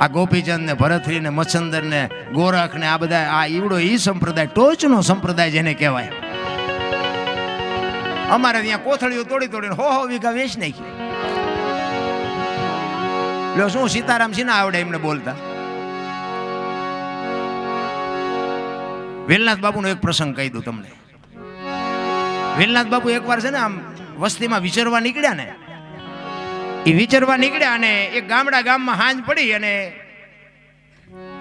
આ ગોપીચંદ ને ભરતરી ને મચ્છંદર ને ગોરખ ને આ બધા, આ ઈવડો ઈ સંપ્રદાય, ટોચનો સંપ્રદાય જેને કહેવાય. અમારે ત્યાં કોથળીઓ તોડી તોડીને હો હો વીઘા વેચ નાખી. લો, શું સીતારામ સિંહ આવડે એમને બોલતા? વેલનાથ બાપુનો એક પ્રસંગ કહી દઉં તમને. વેલનાથ બાપુ એકવાર છે ને આમ વસ્તીમાં વિચરવા નીકળ્યા ને એ વિચરવા નીકળ્યા અને એક ગામડા ગામમાં હાંજ પડી અને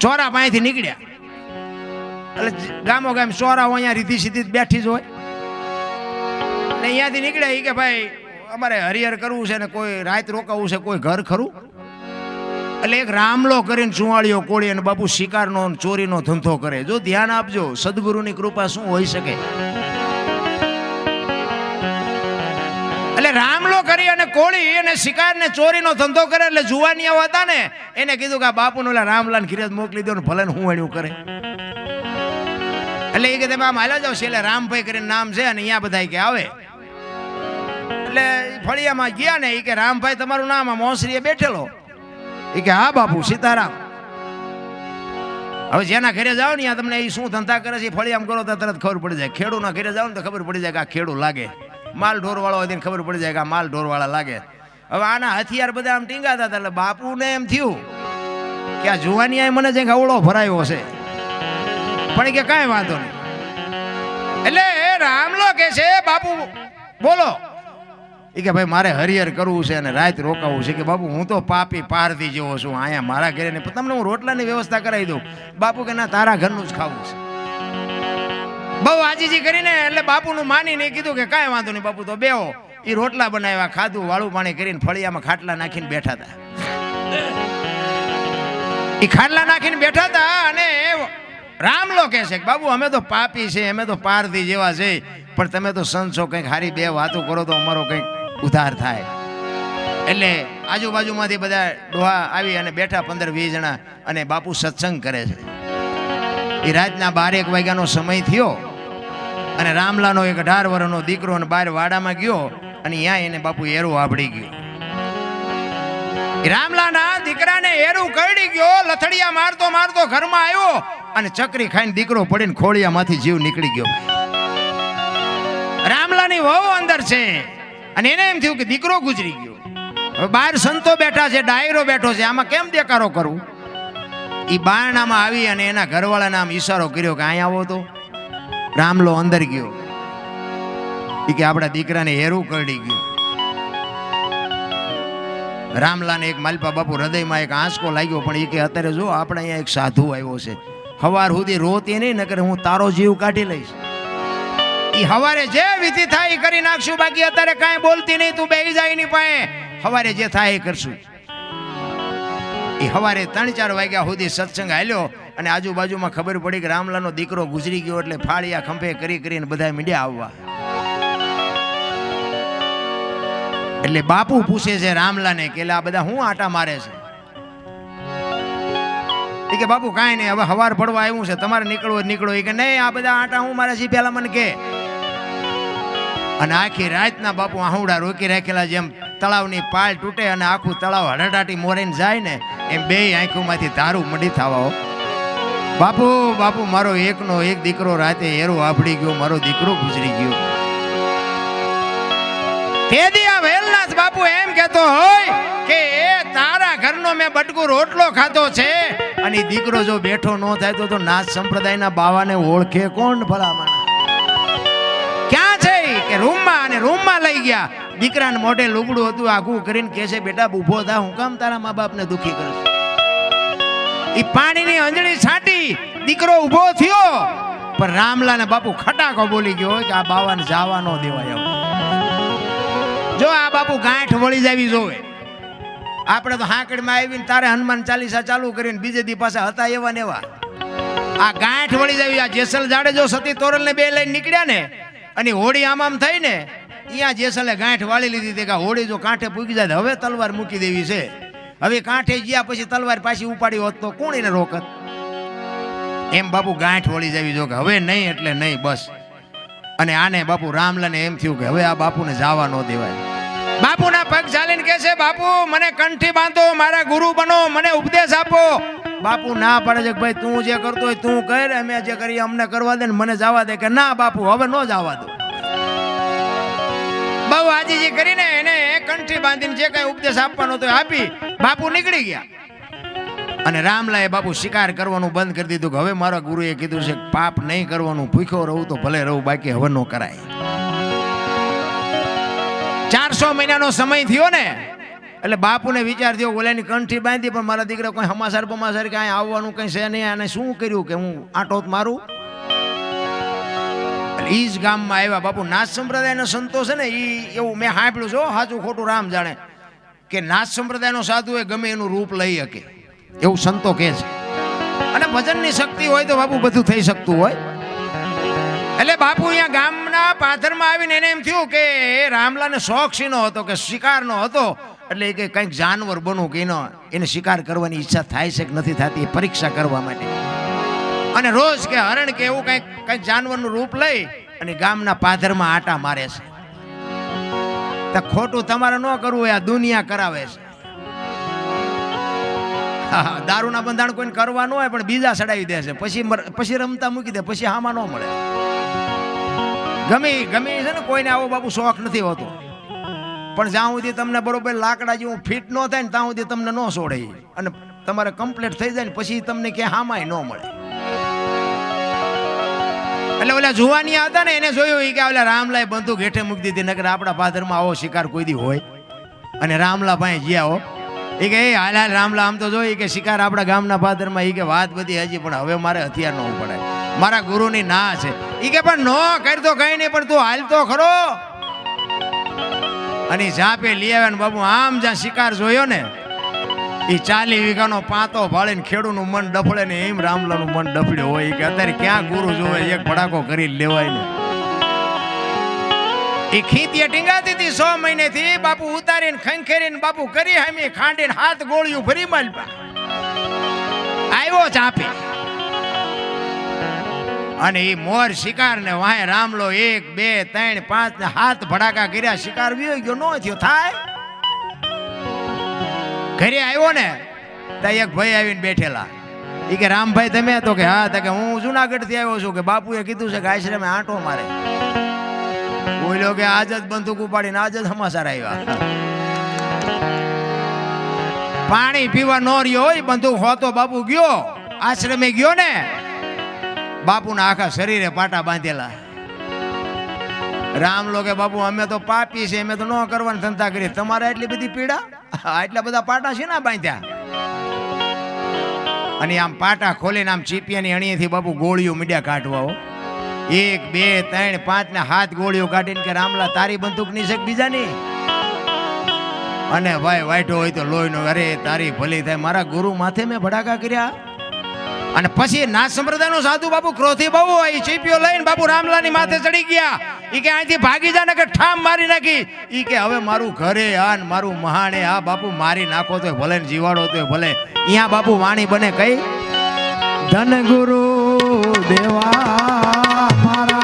ચોરા પાસેથી નીકળ્યા. એટલે ગામો ગામ ચોરાઓ અહીંયા રીતિ સીધી બેઠી જ હોય. ને અહીંયાથી નીકળ્યા એ કે ભાઈ, અમારે હરિહર કરવું છે ને કોઈ રાત રોકાવું છે, કોઈ ઘર ખરું? એટલે એક રામલો કરીને ચુવાળીઓ કોળી અને બાપુ શિકારનો ચોરીનો ધંધો કરે. જો ધ્યાન આપજો, સદગુરુની કૃપા શું હોઈ શકે? એટલે રામલો કરી અને કોળી અને શિકાર ને ચોરીનો ધંધો કરે એટલે જુવાનિયાઓ હતા ને, એને કીધું કે આ બાપુને ઓલા રામલાલ ખીરજ મોકલી દો ને ભલે ને હું એનું કરે. એટલે એ કે તમે આમ હાલ્યા જાવ છે, એટલે રામભાઈ કરીને નામ છે અને અહીંયા બધા કે આવે. એટલે ફળિયામાં ગયા ને, એ કે રામભાઈ તમારું નામ આ મોસરીએ બેઠેલો. એ કે હા બાપુ, સીતારામ. હવે જેના ઘરે જાઓ ને ત્યાં તમને એ શું ધંધા કરે છે ફળિયામ કરો તો તરત ખબર પડી જાય. ખેડૂના ઘરે જાઓ ને તો ખબર પડી જાય કે આ ખેડૂ લાગે. માલ ઢોરવાળો હોય ખબર પડી જાય કે આ માલ ઢોરવાળા લાગે. હવે આના હથિયાર બધા આમ ટીંગાતા હતા એટલે બાપુને એમ થયું કે આ જુવાની મને જે અવળો ભરાયો છે. પણ કે કાંઈ વાંધો નહીં. એટલે રામલો કે છે, બાપુ, બોલો. એ કે ભાઈ મારે હરિહર કરવું છે અને રાત રોકાવું છે. કે બાપુ, હું તો પાપી પારધી જેવો છું. અહીંયા મારા ઘરે તમને હું રોટલાની વ્યવસ્થા કરાવી દઉં. બાપુ કે ના, તારા ઘરનું જ ખાવું છે. બહુ આજીજી કરીને એટલે બાપુનું માનીને કીધું કે કાંઈ વાંધો નહીં બાપુ, તો બેહો. એ રોટલા બનાવ્યા, ખાધું, વાળું પાણી કરીને ફળિયામાં ખાટલા નાખીને બેઠા હતા. એ ખાટલા નાખીને બેઠા હતા અને રામલો કહે છે કે, બાબુ, અમે તો પાપી છે અમે તો પારથી જેવા છે પણ તમે તો સંત કંઈક હારી બે વાતો કરો તો અમારો કંઈક ઉધાર થાય. એટલે આજુબાજુમાંથી બધા ડોહા આવી અને બેઠા પંદર વીસ જણા અને બાપુ સત્સંગ કરે છે. એ રાતના બારેક વાગ્યાનો સમય થયો અને રામલાનો એક અઢાર વર્ષનો દીકરો અને બહાર વાડામાં ગયો અને ત્યાં એને બાપુ એરો આપડી ગયો. રામલાના દીકરાને એરું કરડી ગયો, લથડિયા મારતો મારતો ઘરમાં આવ્યો અને ચકરી ખાઈને દીકરો પડીને ખોળિયામાંથી જીવ નીકળી ગયો. રામલાની વહુ અંદર છે અને એને એમ થયું કે દીકરો ગુજરી ગયો. હવે બહાર સંતો બેઠા છે, ડાયરો બેઠો છે, આમાં કેમ દેકારો કરું? એ બારણામાં આવી અને એના ઘરવાળાને આમ ઈશારો કર્યો કે અહીંયા આવો તો. રામલો અંદર ગયો. એ કે આપણા દીકરાને હેરું કરડી ગયું. રામલાને એક માલપા બાપુ હૃદયમાં એક આંસકો લાગ્યો, પણ એ કે અત્યારે જો આપણે અહીંયા એક સાધુ આવ્યો છે. હવાર સુધી રોતી નહીં, નકર હું તારો જીવ કાઢી લઈશ. એ હવારે જે વિધિ થાય કરી નાખશું, બાકી અત્યારે કાંઈ બોલતી નહીં, તું બેહી જાય નહીં પાસે. હવારે જે થાય એ કરશું. એ હવારે ત્રણ ચાર વાગ્યા સુધી સત્સંગ હાલ્યો અને આજુબાજુમાં ખબર પડી કે રામલાનો દીકરો ગુજરી ગયો એટલે ફાળિયા ખંભે કરી કરીને બધા મીડિયા આવવા. એટલે બાપુ પૂછે છે રામલાને કે આ બધા હું આટા મારે છે? એ કે બાપુ કાંઈ નહીં, હવે હવાર પડવા આવ્યું છે, તમારે નીકળવો નીકળો. એ કે નહીં, આ બધા આટા હું મારે છે પેલા મને કે. અને આખી રાતના બાપુ આહુડા રોકી રાખેલા જેમ તળાવની પાળ તૂટે અને આખું તળાવ હડડાટી મોરીને જાય ને, એમ બે આંખોમાંથી ધારું મડી થવા. બાપુ બાપુ, મારો એકનો એક દીકરો રાતે એરો આપડી ગયો, મારો દીકરો ગુજરી ગયો. તેદી આ વેલનાથ બાપુ એમ કહેતો હોય કે એ તારા ઘરનો મેં બટકો રોટલો ખાધો છે અને દીકરો જો બેઠો ન થાય તો તો નાથ સંપ્રદાયના બાવાને ઓળખે કોણ ભલામણ? ક્યાં છે? કે રૂમમાં અને રૂમમાં લઈ ગયા. દીકરાને મોઢે લુગડું હતું આઘું કરીને કહે છે, બેટા, ઊભો થા, હું કામ તારા મા બાપને દુખી કરું ઈ પાણીની અંજળી છાંટી, દીકરો ઊભો થયો. પણ રામલાને બાપુ ખટાકો બોલી ગયો કે આ બાવાને જાવા ન દેવાય જો આ બાપુ ગાંઠ વળી જાવી જોવે. આપણે તો હાંકડીમાં આવીને તારે હનુમાન ચાલીસા ચાલુ કરીને બીજે દી પાસે હતા એવા ને એવા. આ ગાંઠ વળી જાવી, આ જેસલ જાડે જો સતી તોરલને બે લઈને નીકળ્યા ને, અને હોળી આમ આમ થઈ ને અહીંયા જેસલે ગાંઠ વાળી લીધી તે કે હોળી જો કાંઠે પૂકી જાય હવે તલવાર મૂકી દેવી છે. હવે કાંઠે ગયા પછી તલવાર પાછી ઉપાડી હોત તો કોણ એને રોકત? એમ બાપુ ગાંઠ વળી જવી જો કે હવે નહીં એટલે નહીં, બસ. અને આને બાપુ રામલાને એમ થયું કે હવે આ બાપુને જવા ન દેવાય. બાપુના પગ ચાલીને કહે છે, બાપુ, મને કંઠી બાંધો, મારા ગુરુ બનો, મને ઉપદેશ આપો. બાપુ ના પડે છે ભાઈ, તું જે કરતો હોય તું કર, અમે જે કરીએ અમને કરવા દે ને મને જવા દે. કે ના બાપુ, હવે ન જવા દો. બહુ આજીજી કરીને એને કંઠી બાંધીને જે કઈ ઉપદેશ આપવાનો હતો આપી બાપુ નીકળી ગયા. અને રામલાએ બાપુ શિકાર કરવાનું બંધ કરી દીધું કે હવે મારા ગુરુએ કીધું છે પાપ નહીં કરવાનું, ભૂખ્યો રહું તો ભલે રહું, બાકી હવે ન કરાય. ચારસો મહિનાનો સમય થયો ને, એટલે બાપુને વિચાર થયો ઓલાની કંઠી બાંધી, પણ મારા દીકરા કોઈ હમાસાર બમાસાર કાંઈ આવવાનું કંઈ છે નહીં અને શું કર્યું કે હું આટોત મારું? એટલે એ જ ગામમાં આવ્યા બાપુ. નાથ સંપ્રદાયનો સંતો છે ને એ એવું મેં સાંભળ્યું છે સાચું ખોટું રામ જાણે. કે નાથ સંપ્રદાયનો સાધુ એ ગમે એનું રૂપ લઈ શકે. એવું સંતો કહે છે. અને ભજનની શક્તિ હોય તો બાપુ બધું થઈ શકતું હોય. એટલે બાપુ અહીંયા ગામના પાથરમાં આવીને એને એમ થયું કે રામલાને શોખ શીનો હતો કે શિકારનો હતો. એટલે કે કંઈક જાનવર બનવું કે એનો, એને શિકાર કરવાની ઈચ્છા થાય છે કે નથી થતી એ પરીક્ષા કરવા માટે. અને રોજ કે હરણ કે એવું કંઈક કંઈક જાનવરનું રૂપ લઈ અને ગામના પાથરમાં આટા મારે છે. તો ખોટું તમારે ન કરવું હોય, આ દુનિયા કરાવે છે. દારૂના બંધાણ કોઈને કરવા ન હોય, પણ બીજા ચડાવી દે છે. પછી પછી રમતા મૂકી દે, પછી હામાં ન મળે. ગમે ગમે છે ને, કોઈને આવો બાપુ શોખ નથી હોતો. પણ જ્યાં સુધી તમને બરોબર લાકડા જેવું ફિટ ન થાય ને, ત્યાં સુધી તમને ન છોડે અને તમારે કમ્પ્લીટ થઈ જાય ને, પછી તમને ક્યાંય હામાય ન મળે. એટલે ઓલા જુવાની હતા ને, એને જોયું કે ઓલા રામલાએ બંદૂક હેઠે મૂકી દીધી, નકર આપણા પાદરમાં આવો શિકાર કોઈ દી હોય. અને રામલા પાસે ગયા હો. એ કે, એ હાલ હાલ, રામલા, આમ તો જોઈ કે શિકાર આપણા ગામના પાદરમાં એ કે વાત બધી હજી, પણ હવે મારે હથિયાર ન પડાય મારા ગુરુની ના છે. એ કે, પણ નો કરતો કઈ નહીં, પણ તું હાલ તો ખરો. અને ઝાપે લઈ આવ્યા ને, બાબુ, આમ જ્યાં શિકાર જોયો ને એ ચાલી વીઘાનો પાતો ભાળીને ખેડૂનું મન ડફળે ને એમ રામલાનું મન ડફળ્યું હોય કે અત્યારે ક્યાં ગુરુ જોવે, એક ભડાકો કરી લેવાય ને. એ ખીતીએ ટીંગાતી હતી સો મહિનેથી, બાપુ ઉતારીને, ખંખેરીને, બાપુ કરી હમી, ખાંડીને હાથ ગોળિયું ફરી માલપા આવ્યો ચાપી અને એ મોર શિકાર ને વાય રામલો એક, બે, ત્રણ, પાંચ ને હાથ ભડાકા કર્યા, શિકાર વિયો ગયો, ન થયો, થાય? ઘરે આવ્યો ને, ત્યાં એક ભાઈ આવીને બેઠેલા. એ કે, રામભાઈ, તમે તો કે, હા તો કે હું જુનાગઢથી આવ્યો છું કે બાપુએ કીધું છે કે આશ્રમે આંટો મારે. બોલ્યો કે, આજ જ બંદૂક ઉપાડીને આજ જ સમાચાર આવ્યા પાણી પીવા નો રહ્યો હોય, બંદૂક હોતો બાપુ ગયો, આશ્રમે ગયો ને, બાપુના આખા શરીરે પાટા બાંધેલા. રામ લો કે બાપુ, અમે તો પાપી છે અમે તો ન કરવાની ધંધા કરી તમારે એટલી બધી પીડા? આટલા બધા પાટા છે ને બાંધ્યા? અને આમ પાટા ખોલીને આમ ચીપિયાની અણીએથી બાપુ ગોળીઓ મીડિયા કાઢવા એક, બે, ત્રણ, પાંચ ને હાથ ગોળીઓ કાઢીને કે રામલા, તારી બંદૂકની છે બીજાની? અને ભાઈ વાઈટો હોય તો લોહીનો અરે, તારી ભલી થાય. મારા ગુરુ માથે મેં ભડાકા કર્યા. અને પછી નાથ સંપ્રદાયનો સાધુ બાપુ ક્રોધી બહુ હોય ઈ ચીપીઓ લઈને બાપુ રામલાની માથે ચડી ગયા. ઈ કે અહીંથી ભાગી જા કે ઠામ મારી નાખી. ઈ કે હવે મારું ઘરે આ ને મારું મહાણે આ બાપુ મારી નાખો તો ભલે ને જીવાડો તો ભલે. અહીંયા બાપુ વાણી બને કઈ? ધન ગુરુ દેવા મારા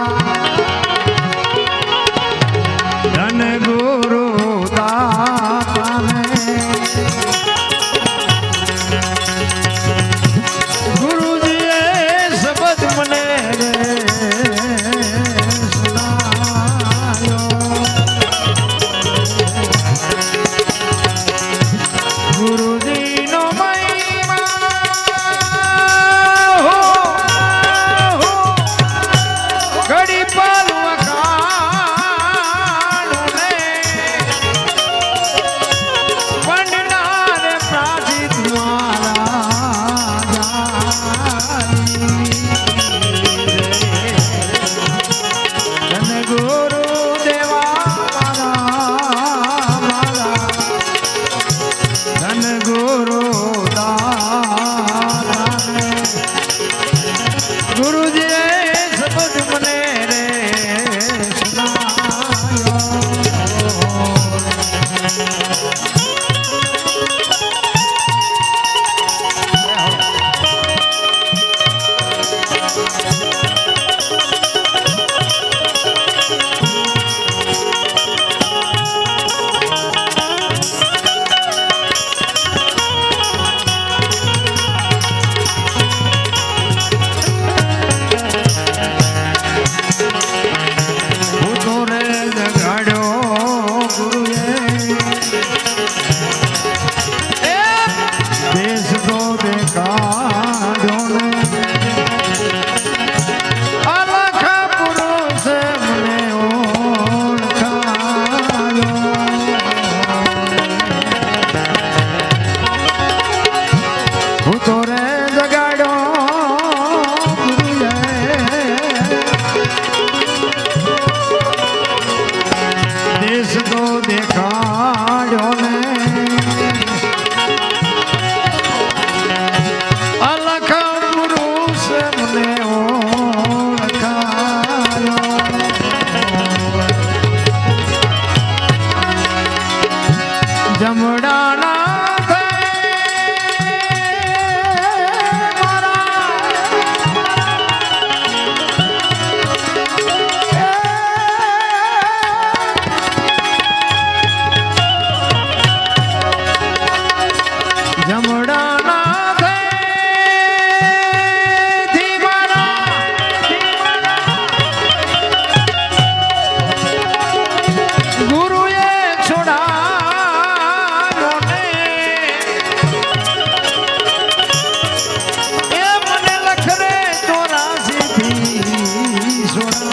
সোনা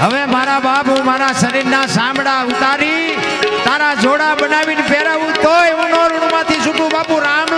હવે મારા બાપ હું મારા શરીરના સામડા ઉતારી તારા જોડા બનાવીને પહેરાવું, તોય હું નોરણમાંથી છૂટું બાપુ રામ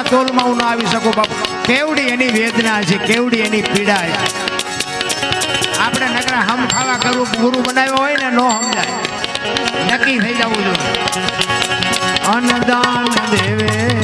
કોના તોલમાં હું ન આવી શકું બાપુ. કેવડી એની વેદના છે, કેવડી એની પીડા છે. આપણે નકરા હમ ખાવા કરવું ગુરુ બનાવ્યો હોય ને નો સમજાય. નક્કી થઈ જવું જોઈએ. અન્નદાન દેવે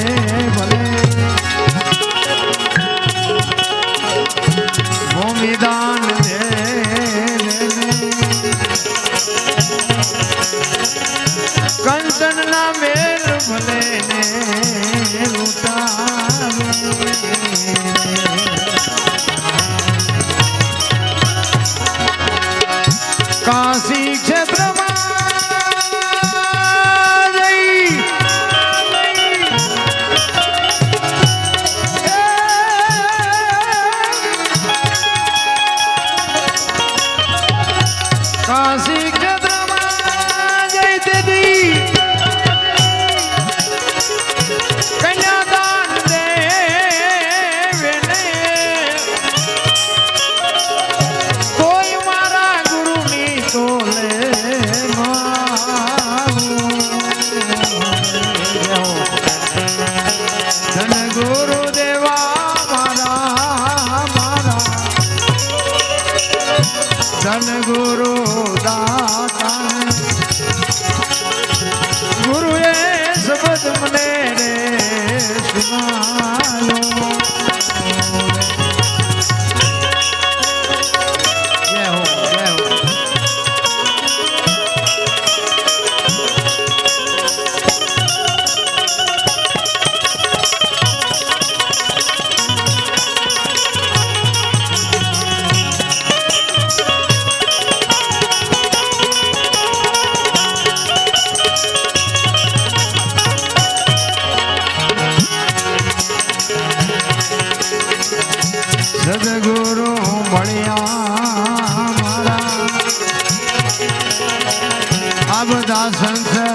બધા સંશય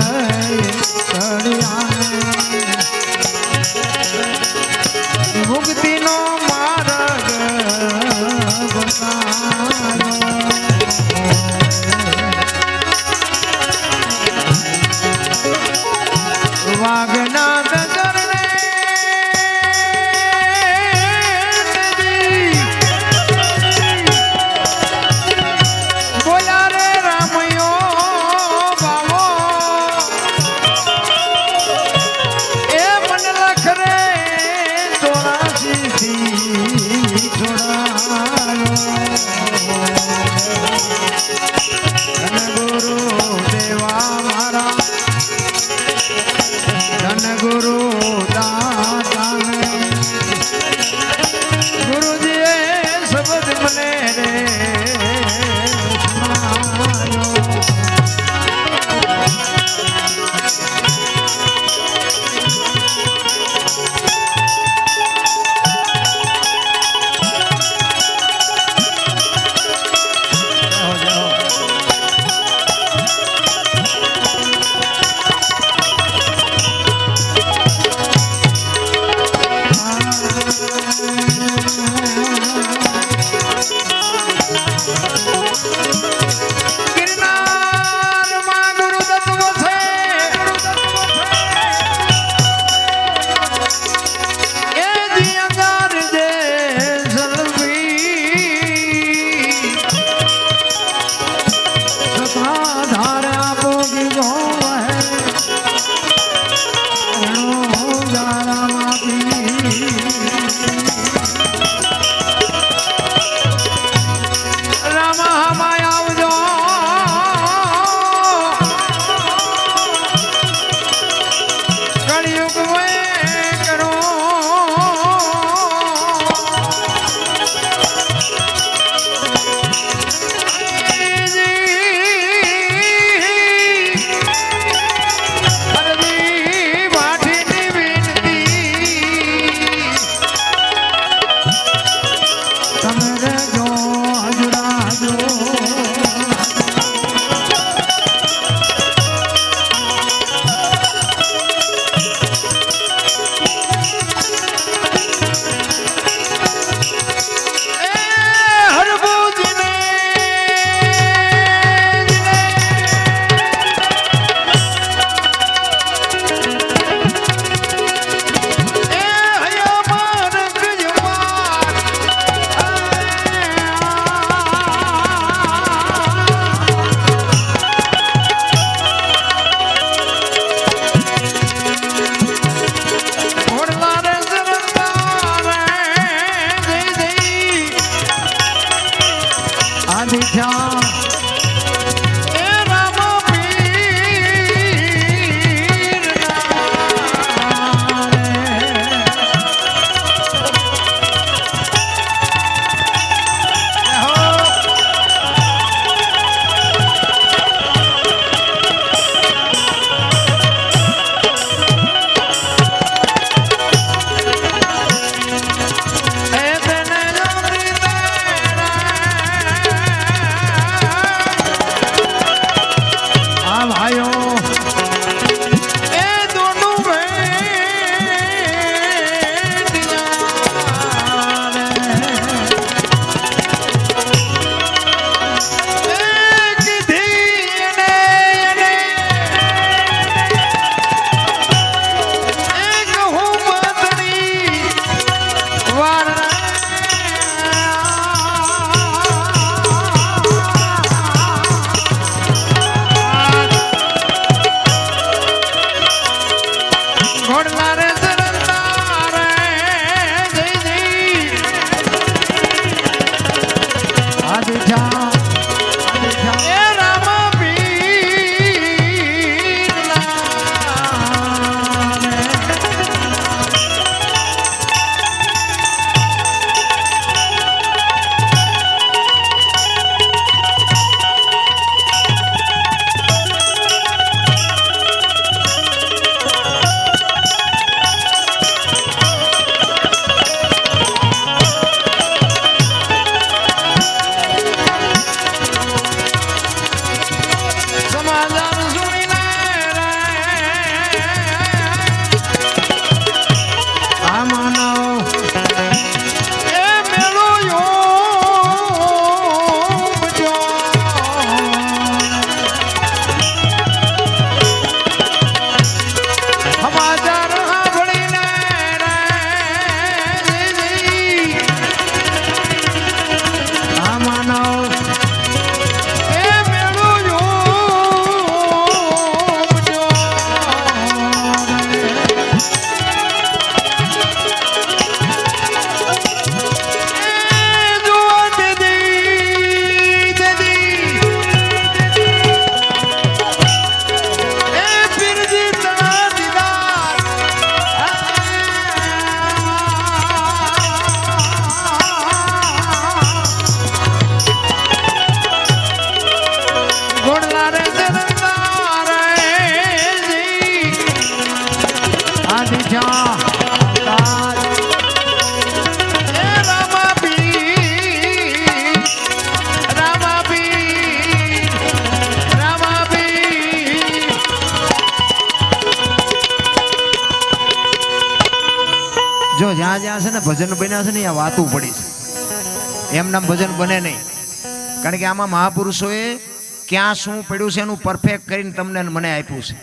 તળિયા મુક્તિનો ભજન બન્યા છે ને આ વાતું પડી છે. એમ નામ ભજન બને નહીં. કારણ કે આમાં મહાપુરુષોએ ક્યાં શું પડ્યું છે એનું પરફેક્ટ કરીને તમને મને આપ્યું છે.